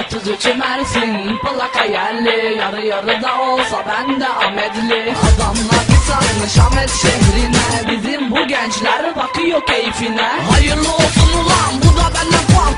Otuz üçü Mersin, plaka yerli Yarı yarı da olsa ben de Ahmetli. Adamlar bir sarmış Ahmet şehrine. Bizim bu gençler bakıyor keyfine. Hayırlı olsun ulan bu da benden puan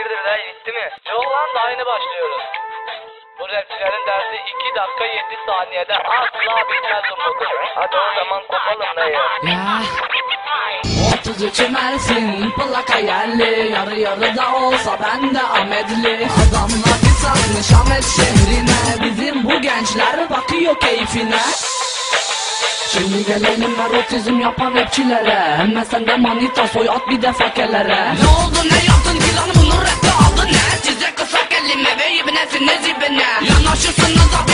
Hayırdır lan bitti mi? Yok da aynı başlıyoruz. Bu rapçilerin dersi 2 dakika 7 saniyede asla bitmez umudu. Hadi o zaman kopalım dayı. Ya. 33 Mersin plaka yerli Yarı yarı da olsa ben de Ahmetli Adamlar bir satmış Ahmet şehrine Bizim bu gençler bakıyor keyfine Şimdi gelelim erotizm yapan rapçilere Hemen sende manita soy at bir de fakelere Ne oldu ne yaptın لما بيبنا في النازي بنا يا ناشط النظر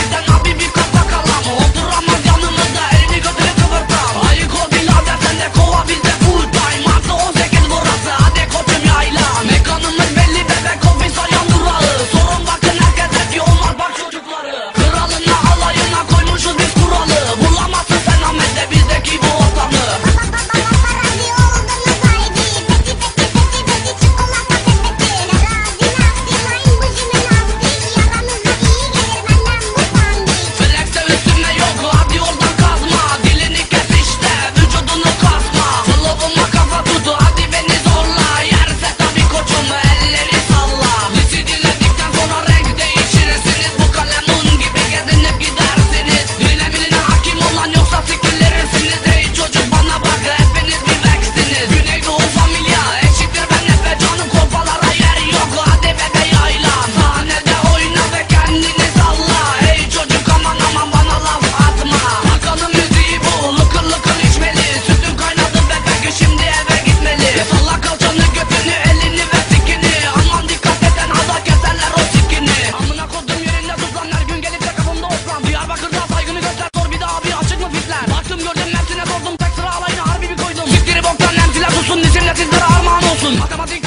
すんま